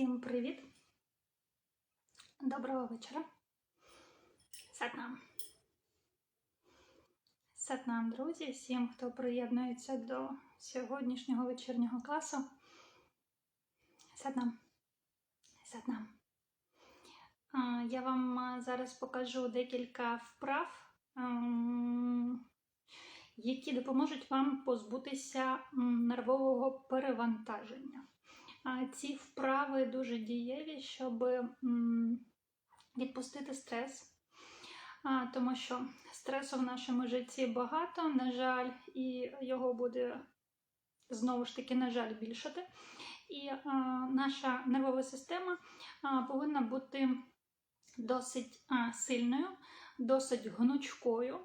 Всім привіт! Доброго вечора. Сатнам. Сатнам, друзі, всім, хто приєднується до сьогоднішнього вечірнього класу. Сатнам. Сатнам. Я вам зараз покажу декілька вправ, ем, які допоможуть вам позбутися нервового перевантаження. Ці вправи дуже дієві, щоб відпустити стрес, тому що стресу в нашому житті багато, на жаль, і його буде знову ж таки, на жаль, більшати. І наша нервова система повинна бути досить сильною, досить гнучкою.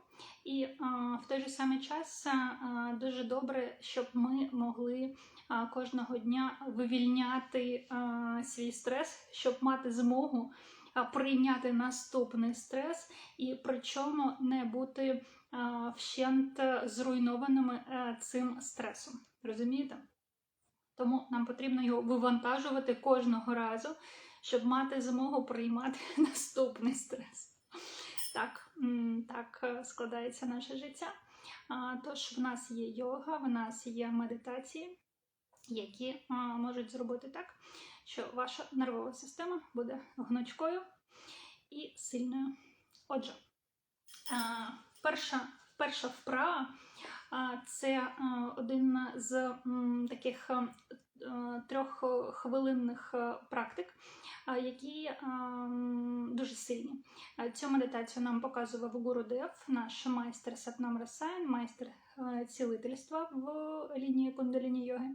І а, в той же самий час а, дуже добре, щоб ми могли кожного дня вивільняти свій стрес, щоб мати змогу прийняти наступний стрес, і причому не бути вщент зруйнованими цим стресом. Розумієте? Тому нам потрібно його вивантажувати кожного разу, щоб мати змогу приймати наступний стрес. Так, так е, складається наше життя. Тож в нас є йога, в нас є медитації, які можуть зробити так, що ваша нервова система буде гнучкою і сильною. Отже, перша, перша вправа це один з таких трьоххвилинних е, практик, які дуже сильні. Цю медитацію нам показував Гурудев, наш майстер Сатнам Расайн, майстер е, цілительства в лінії кундаліні йоги.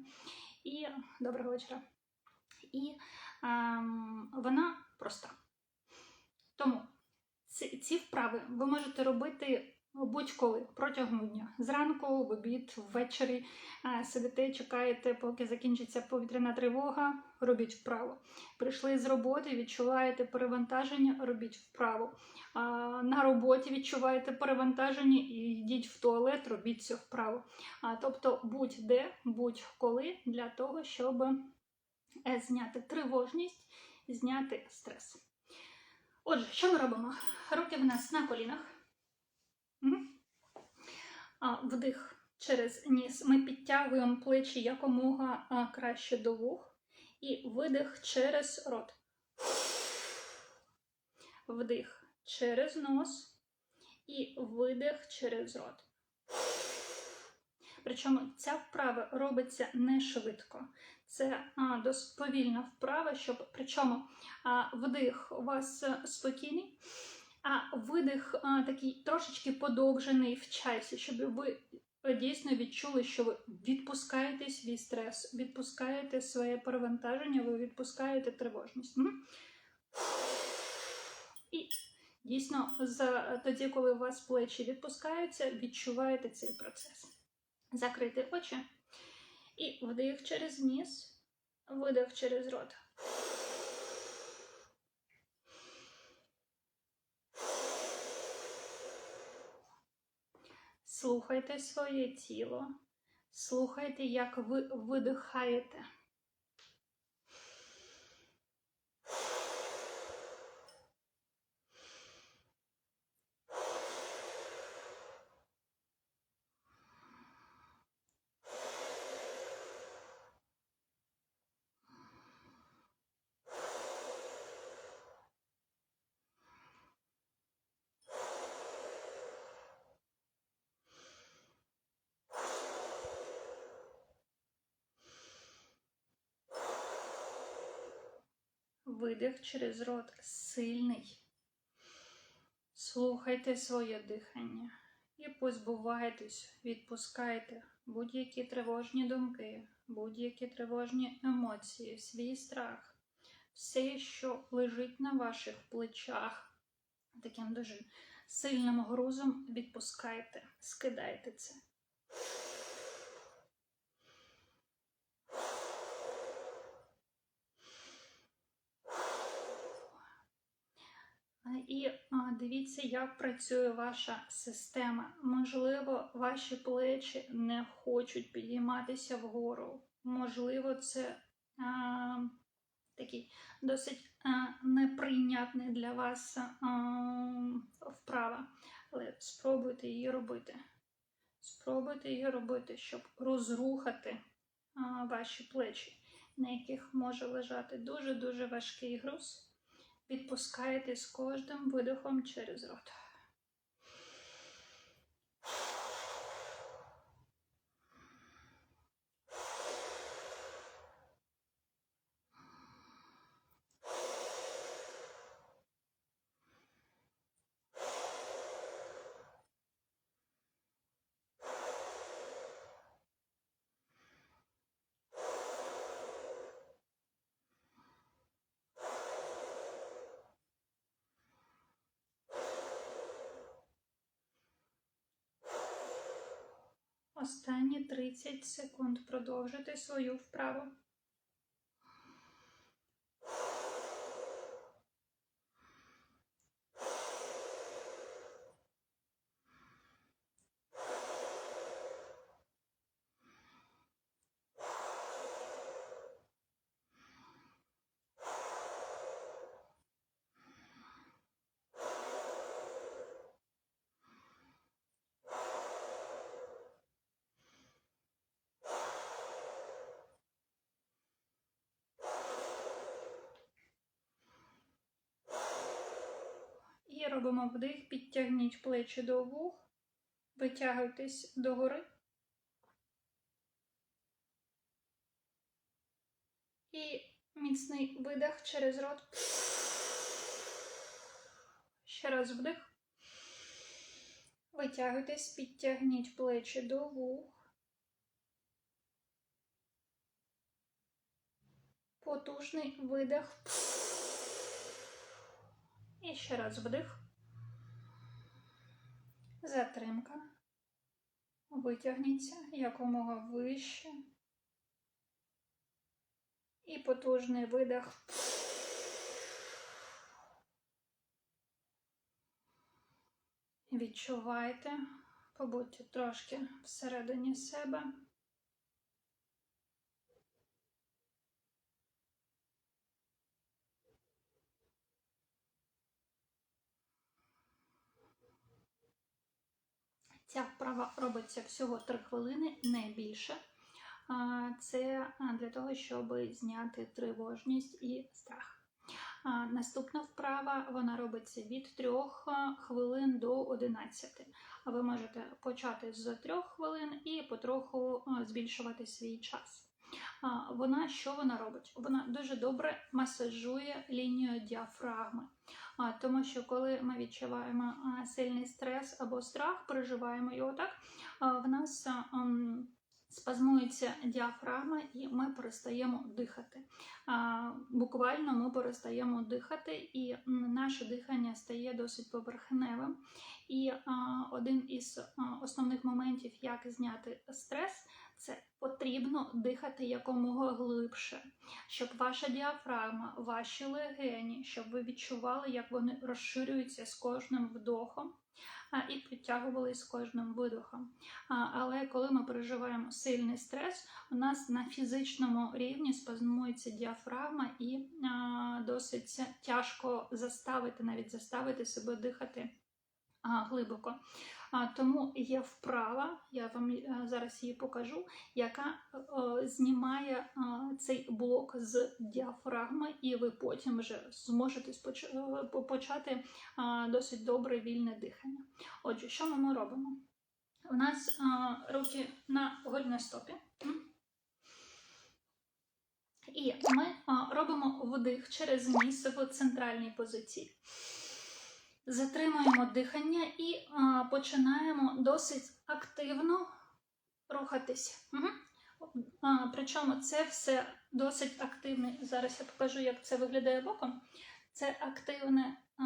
І доброго вечора. І ем, вона проста. Тому ці вправи ви можете робити будь-коли протягом дня. Зранку, в обід, ввечері сидите, чекаєте, поки закінчиться повітряна тривога, робіть вправо. Прийшли з роботи, відчуваєте перевантаження, робіть вправо. На роботі відчуваєте перевантаження і йдіть в туалет, робіть цю вправо. Тобто будь-де, будь-коли для того, щоб е, зняти тривожність, зняти стрес. Отже, що ми робимо? Руки в нас на колінах. Вдих через ніс. Ми підтягуємо плечі якомога краще до вух. І видих через рот. Вдих через нос. І видих через рот. Причому ця вправа робиться не швидко. Це а, досить повільна вправа, щоб причому а, вдих у вас е, спокійний, а видих а, такий трошечки подовжений в часі, щоб ви е, дійсно відчули, що ви відпускаєте свій стрес, відпускаєте своє перевантаження, ви відпускаєте тривожність. І дійсно, за, тоді, коли у вас плечі відпускаються, відчуваєте цей процес. Закрити очі. І вдих через ніс, видих через рот. Слухайте своє тіло. Слухайте, як ви видихаєте. Видих через рот сильний. Слухайте своє дихання і позбувайтесь, відпускайте будь-які тривожні думки, будь-які тривожні емоції, свій страх, все, що лежить на ваших плечах, таким дуже сильним грузом відпускайте, скидайте це. І дивіться, як працює ваша система. Можливо, ваші плечі не хочуть підійматися вгору. Можливо, це а, такий досить е, неприйнятний для вас е, вправа. Але спробуйте її робити. Спробуйте її робити, щоб розрухати е, ваші плечі, на яких може лежати дуже-дуже важкий груз. Відпускаєте з кожним видихом через рот. Останні 30 секунд продовжити свою вправу. Робимо вдих, підтягніть плечі до вух, витягуйтесь догори. І міцний видих через рот. Ще раз вдих. Витягуйтесь, підтягніть плечі до вух. Потужний видих. І ще раз вдих. Затримка. Витягніться якомога вище. І потужний видих. Відчувайте, побудьте трошки всередині себе. Ця вправа робиться всього 3 хвилини, не більше. Це для того, щоб зняти тривожність і страх. Наступна вправа вона робиться від 3 хвилин до 11. А Ви можете почати з 3 хвилин і потроху збільшувати свій час. Вона що вона робить? Вона дуже добре масажує лінію діафрагми. Тому що коли ми відчуваємо сильний стрес або страх, переживаємо його так, в нас спазмується діафрагма і ми перестаємо дихати. Буквально ми перестаємо дихати, і наше дихання стає досить поверхневим. І один із основних моментів, як зняти стрес, це потрібно дихати якомога глибше, щоб ваша діафрагма, ваші легені, щоб ви відчували, як вони розширюються з кожним вдохом і підтягували з кожним видохом. Але коли ми переживаємо сильний стрес, у нас на фізичному рівні спазмується діафрагма і досить тяжко заставити, навіть заставити себе дихати а, глибоко. А, Тому є вправа, я вам е, зараз її покажу, яка е, знімає е, цей блок з діафрагми, і ви потім вже зможете споч- е, почати е, досить добре вільне дихання. Отже, що ми робимо? У нас е, руки на гольностопі. М? І ми е, робимо вдих через ніс в центральній позиції. Затримуємо дихання і а, починаємо досить активно рухатися. Угу. А, причому це все досить активне. Зараз я покажу, як це виглядає боком. Це активне, а,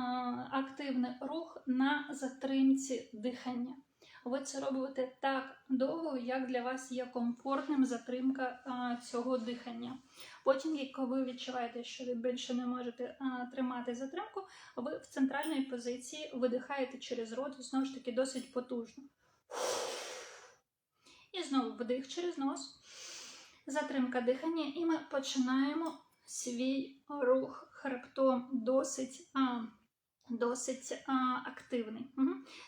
активний рух на затримці дихання. Ви це робите так довго, як для вас є комфортним затримка а, цього дихання. Потім, як ви відчуваєте, що ви більше не можете а, тримати затримку, ви в центральній позиції видихаєте через рот, знову ж таки, досить потужно. І знову вдих через нос, затримка дихання, і ми починаємо свій рух хребтом досить, а, досить а, активний.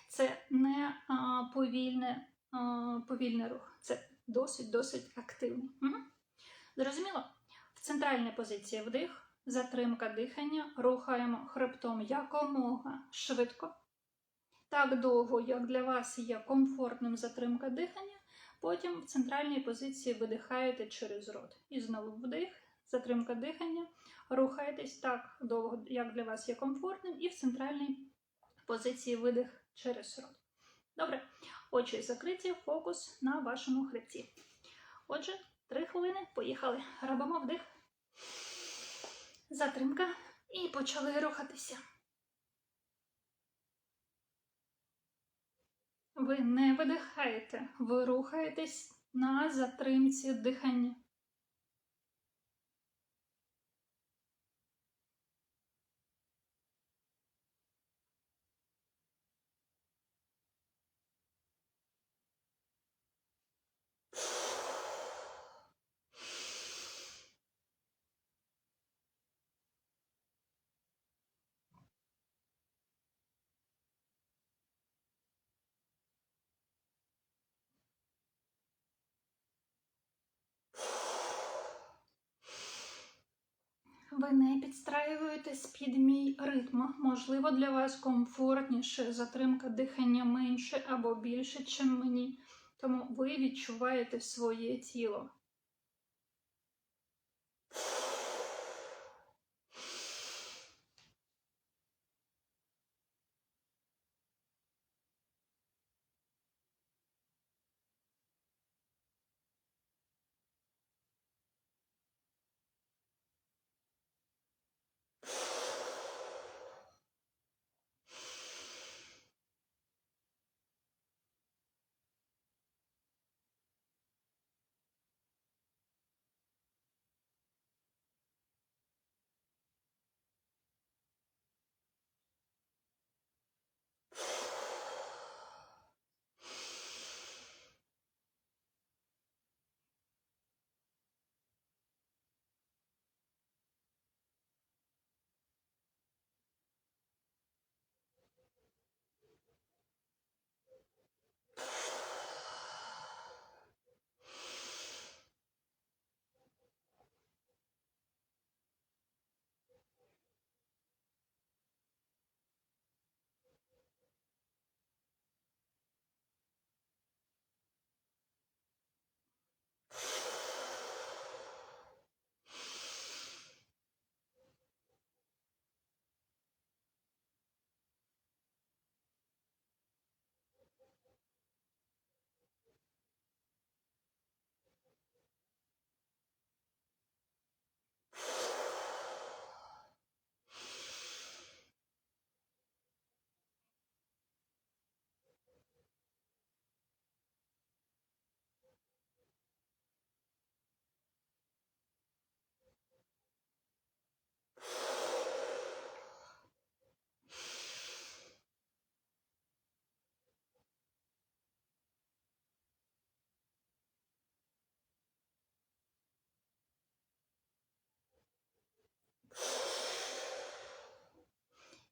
Це не а, повільне, а, повільний рух, це досить-досить активний. Зрозуміло? В центральній позиції вдих, затримка дихання, рухаємо хребтом якомога швидко. Так довго, як для вас є комфортним затримка дихання, потім в центральній позиції видихаєте через рот. І знову вдих, затримка дихання, рухаєтесь так довго, як для вас є комфортним, і в центральній позиції видих через рот. Добре, очі закриті, фокус на вашому хребті. Отже, три хвилини, поїхали. Робимо вдих, затримка і почали рухатися. Ви не видихаєте, ви рухаєтесь на затримці дихання. Ви не підстраюєтесь під мій ритм. Можливо, для вас комфортніше, затримка дихання менше або більше, чим мені. Тому ви відчуваєте своє тіло.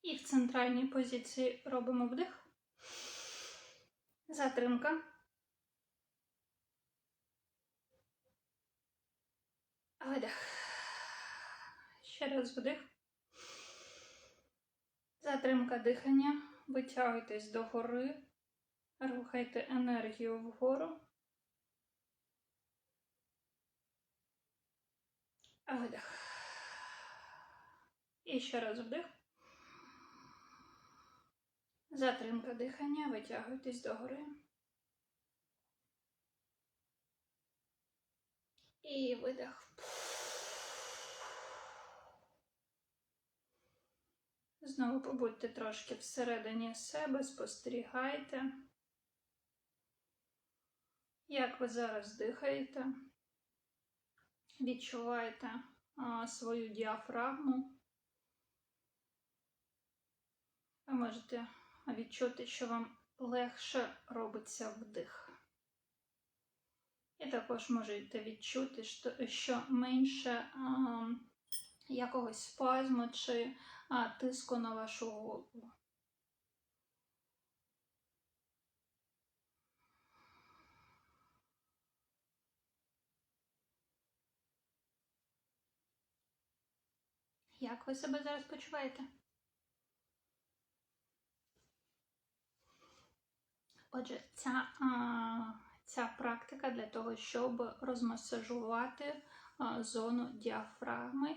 І в центральній позиції робимо вдих. Затримка. Видих. Ще раз вдих. Затримка дихання. Витягуйтесь догори. Рухайте енергію вгору. Видих. І ще раз вдих. Затримка дихання, витягуйтесь догори. І видих. Знову побудьте трошки всередині себе, спостерігайте, як ви зараз дихаєте, відчуваєте а, свою діафрагму. Ви можете відчути, що вам легше робиться вдих. І також можете відчути, що менше якогось спазму чи а, тиску на вашу голову. Як ви себе зараз почуваєте? Отже, ця, ця практика для того, щоб розмасажувати зону діафрагми,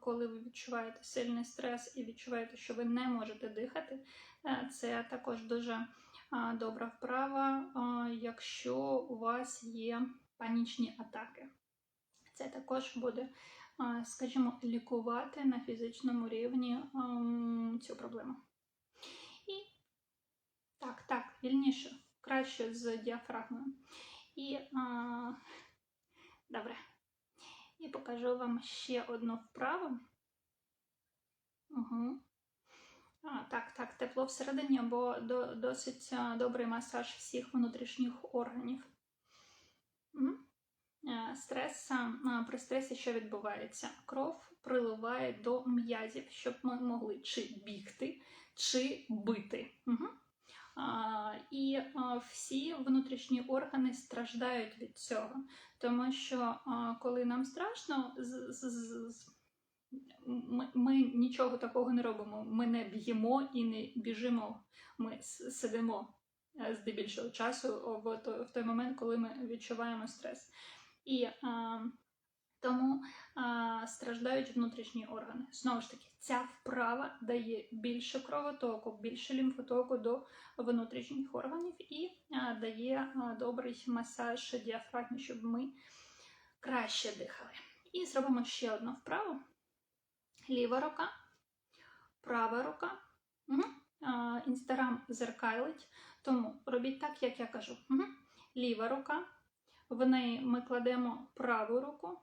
коли ви відчуваєте сильний стрес і відчуваєте, що ви не можете дихати, а, це також дуже добра вправа, якщо у вас є панічні атаки. Це також буде скажімо, лікувати на фізичному рівні цю проблему. Так, так, вільніше, краще з діафрагмою. І а, добре. І покажу вам ще одну вправу. Угу. А, Так, так, тепло всередині, бо до, досить добрий масаж всіх внутрішніх органів. Угу. Стрес, при стресі, що відбувається? Кров приливає до м'язів, щоб ми могли чи бігти, чи бити. Угу. І всі внутрішні органи страждають від цього, тому що коли нам страшно, ми, нічого такого не робимо. Ми не б'ємо і не біжимо, ми сидимо е, здебільшого часу в той момент, коли ми відчуваємо стрес. І тому а, страждають внутрішні органи. Знову ж таки, ця вправа дає більше кровотоку, більше лімфотоку до внутрішніх органів і а, дає а, добрий масаж діафрагмі, щоб ми краще дихали. І зробимо ще одну вправу. Ліва рука, права рука. Угу. Інстаграм зеркалить, тому робіть так, як я кажу. Угу. Ліва рука. В неї ми кладемо праву руку,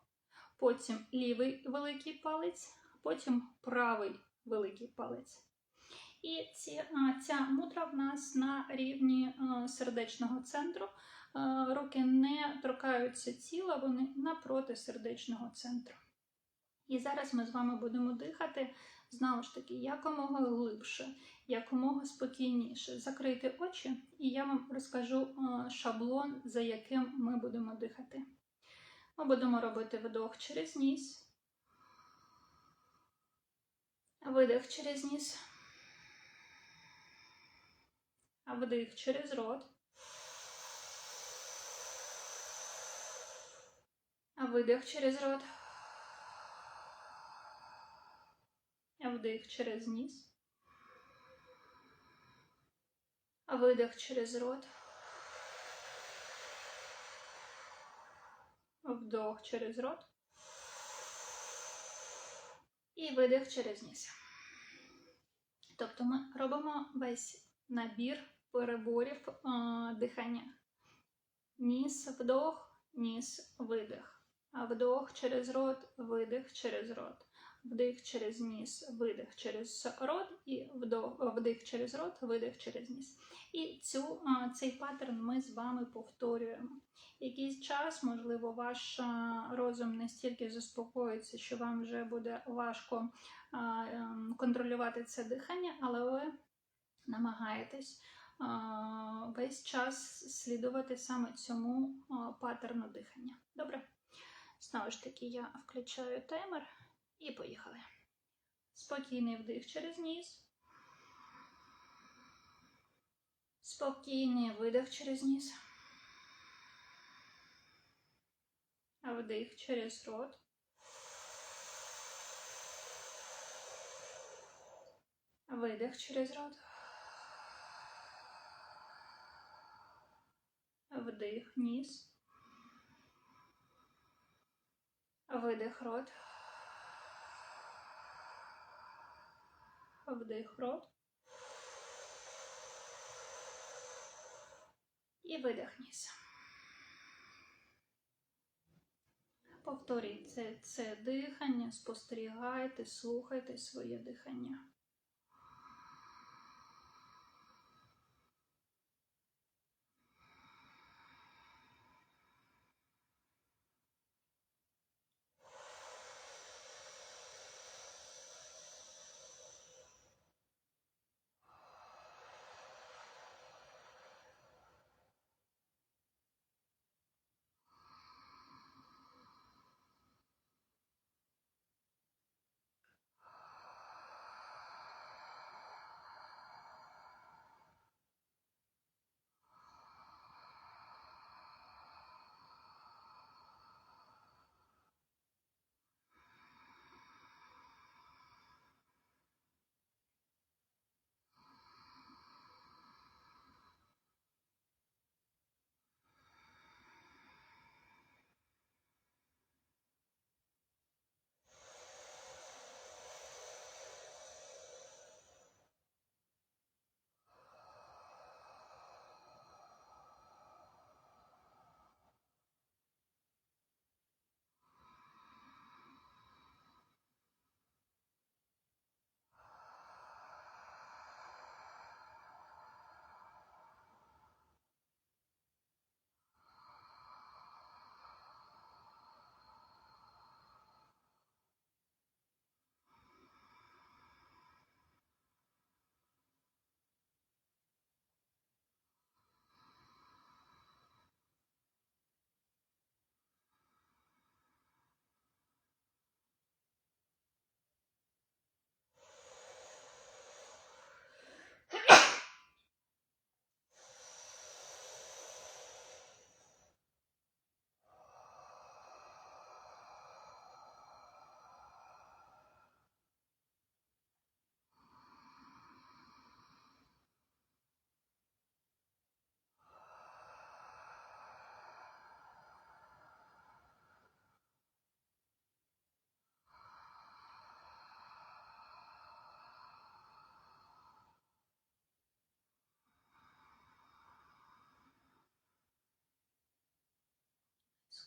потім лівий великий палець, потім правий великий палець. І ці, ця мудра в нас на рівні сердечного центру. Руки не торкаються тіла, вони напроти сердечного центру. І зараз ми з вами будемо дихати знову ж таки якомога глибше, якомога спокійніше. Закрийте очі, і я вам розкажу е, шаблон, за яким ми будемо дихати. Ми будемо робити вдох через ніс, видих через ніс, вдих через рот. Видих через рот. Вдих через ніс. Видих через рот. Вдох через рот. І видих через ніс. Тобто ми робимо весь набір переборів е, дихання. Ніс, вдох, ніс, видих. Вдох через рот, видих через рот вдих через ніс, видих через рот, і вдих через рот, видих через ніс. І цю, цей паттерн ми з вами повторюємо. Якийсь час, можливо, ваш розум настільки заспокоїться, що вам вже буде важко ем, контролювати це дихання, але ви намагаєтесь весь час слідувати саме цьому паттерну дихання. Добре? Знову ж таки, я включаю таймер. І поїхали. Спокійний вдих через ніс. Спокійний видих через ніс. Вдих через рот. Видих через рот. Вдих ніс. Видих рот. Вдих рот. І видих ніс. Повторіть це, це дихання, спостерігайте, слухайте своє дихання.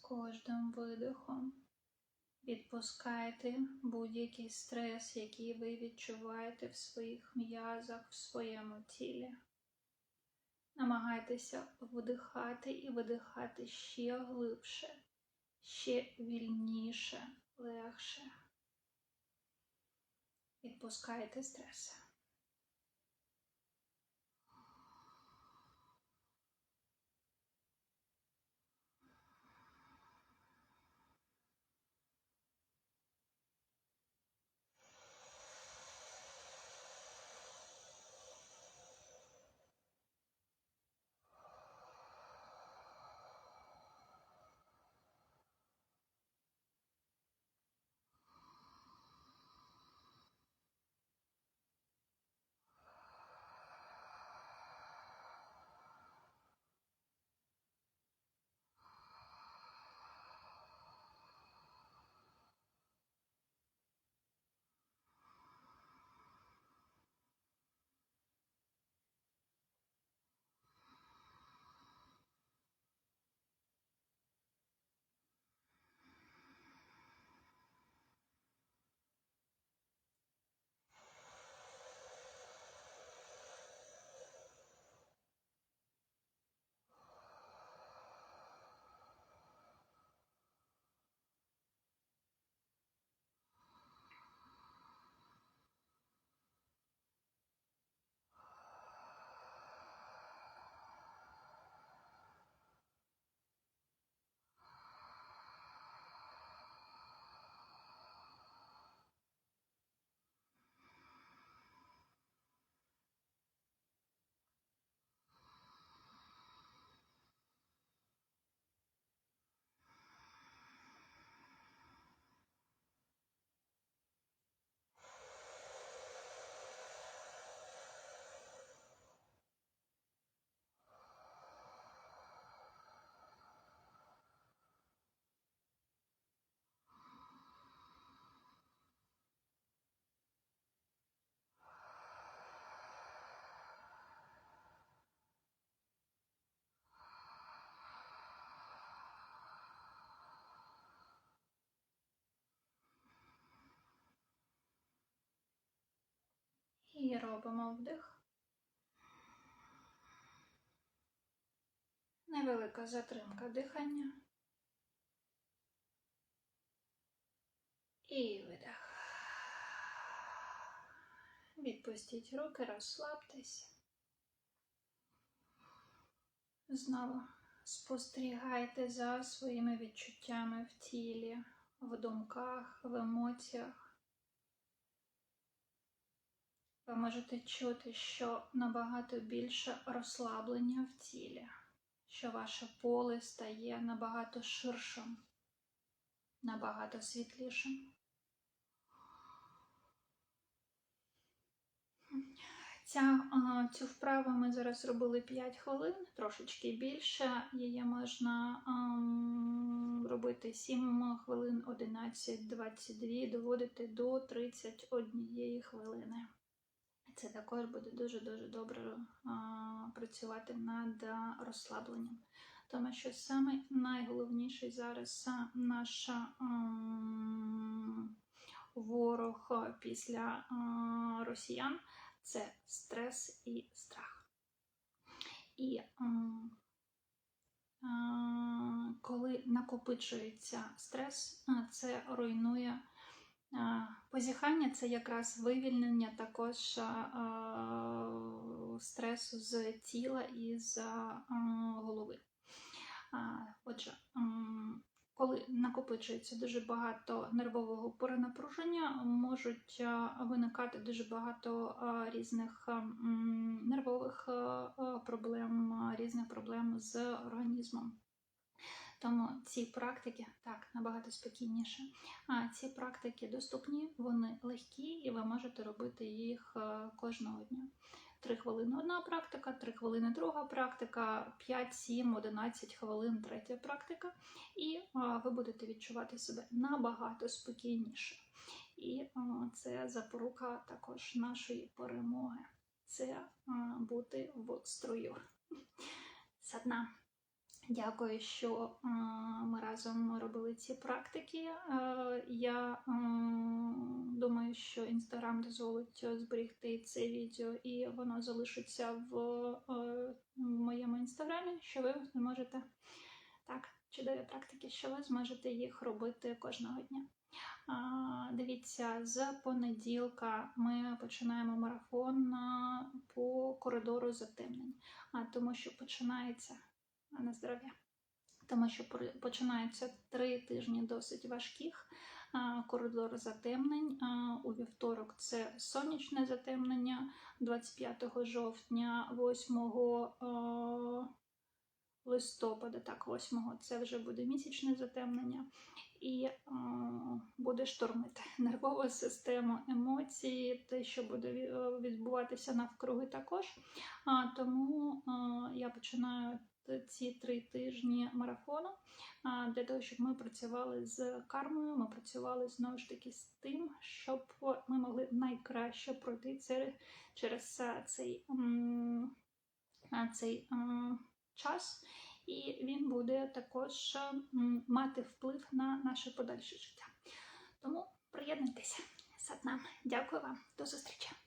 Кожним видихом відпускайте будь-який стрес, який ви відчуваєте в своїх м'язах, в своєму тілі. Намагайтеся вдихати і видихати ще глибше, ще вільніше, легше. Відпускайте стрес. І робимо вдих. Невелика затримка дихання. І видих. Відпустіть руки, розслабтесь. Знову спостерігайте за своїми відчуттями в тілі, в думках, в емоціях. Ви можете чути, що набагато більше розслаблення в тілі, що ваше поле стає набагато ширшим, набагато світлішим. Ця, цю вправу ми зараз робили 5 хвилин, трошечки більше. Її можна ам, робити 7 хвилин, 11, 22, доводити до 31 хвилини. Це також буде дуже-дуже добре а, працювати над розслабленням. Тому що саме найголовніший зараз наш ам, ворог після а, росіян це стрес і страх. І ам, а, коли накопичується стрес, а, це руйнує. Позіхання це якраз вивільнення також стресу з тіла і з голови. Отже, коли накопичується дуже багато нервового перенапруження, можуть виникати дуже багато різних нервових проблем, різних проблем з організмом. Тому ці практики так набагато спокійніше. А ці практики доступні, вони легкі, і ви можете робити їх е, кожного дня. 3 хвилини одна практика, 3 хвилини друга практика, 5, 7, 11 хвилин третя практика, і ви будете відчувати себе набагато спокійніше. І це запорука також нашої перемоги. Це бути в строю. Садна. Дякую, що е, ми разом робили ці практики. Е, Я думаю, що Інстаграм дозволить зберігти це відео, і воно залишиться в, е, моєму інстаграмі, що ви зможете так, чудові практики, що ви зможете їх робити кожного дня. Дивіться, з понеділка ми починаємо марафон по коридору затемнень, тому що починається на здоров'я. Тому що починаються три тижні досить важких. Коридор затемнень у вівторок це сонячне затемнення 25 жовтня, 8 листопада, так, 8 це вже буде місячне затемнення, і буде штормити нервову систему, емоції, те, що буде відбуватися навкруги також. Тому я починаю ці три тижні марафону для того, щоб ми працювали з кармою, ми працювали знову ж таки з тим, щоб ми могли найкраще пройти через цей, цей час, і він буде також мати вплив на наше подальше життя. Тому приєднуйтеся з нам. Дякую вам, до зустрічі!